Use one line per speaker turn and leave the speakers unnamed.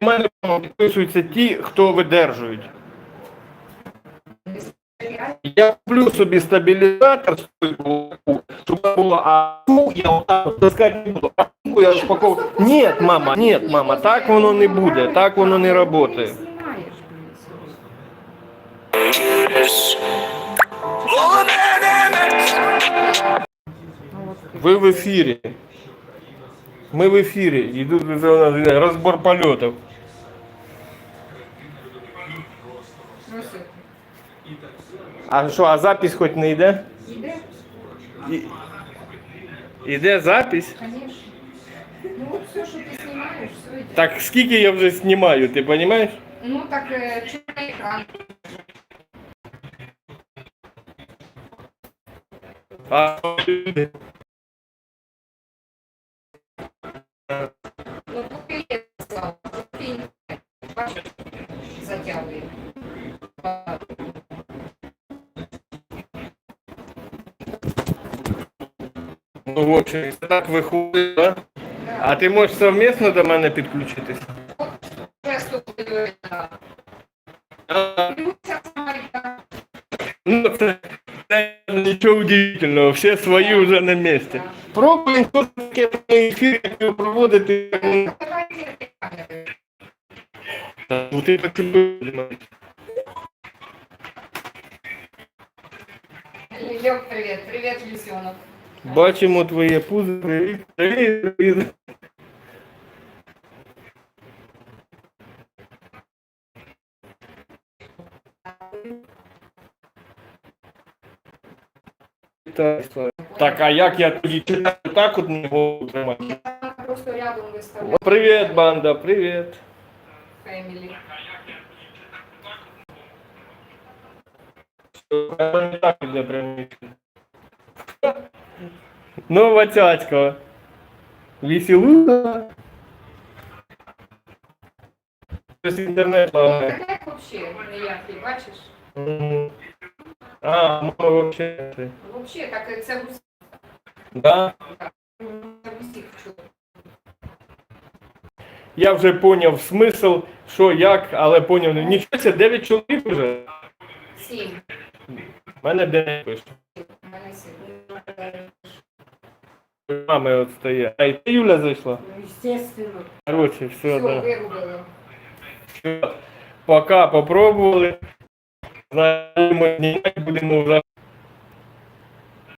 мене підписуються ті, хто видержують. Я куплю собі стабілізатор щоб було а я отак не буду. А я розпаковую. Ні, мама, ні, мама, так воно не буде, так воно не працює. Ви в ефірі. Ми в ефірі. Йдуть розбор польотів. А що, а запись хоч не йде?
іде,
І- Іде запись?
звісно. Ну от все, що ти знімаєш, все йде.
Так скільки я вже знімаю, ти розумієш?
Ну так е, чорний екран.
А в общем, так виходить, да? А ти можеш совмісно до мене підключитись?
Просто коли
А,
Люся Майка.
Ну, це, це нічого удивительного, всі свої вже на місці. Пробуємо хто таке ефір, як його проводити.
Давайте камери.
Та, Ну ти так і будеш.
Лёг, привет, привет, Люсенок.
Бачимо твоє пузо. Привіт, привіт, привіт. Так, Слава. Так, а як я тоді читаю так от не голову тримати?
Я просто рядом выставляю
Привіт, банда, привіт.
фэмили.
Не так іде прямо. Нова цяцька. Веселуха. Щось інтернет лагає.
Так як ніякий, бачиш?
А, мама вообще. ти.
Вообще, так це гусь.
Да?
Це гусік чув.
Я вже поняв смисл, що як, але поняв. Нічого, це 9 чоловік вже.
Сім.
У мене 9 пише.
У мене сім.
Мами от стає. А і ти Юля зайшла?
Ну, естественно.
Короче, все,
Все,
да.
вирубили.
Все. Пока попробували. Знаємо, знімати будемо вже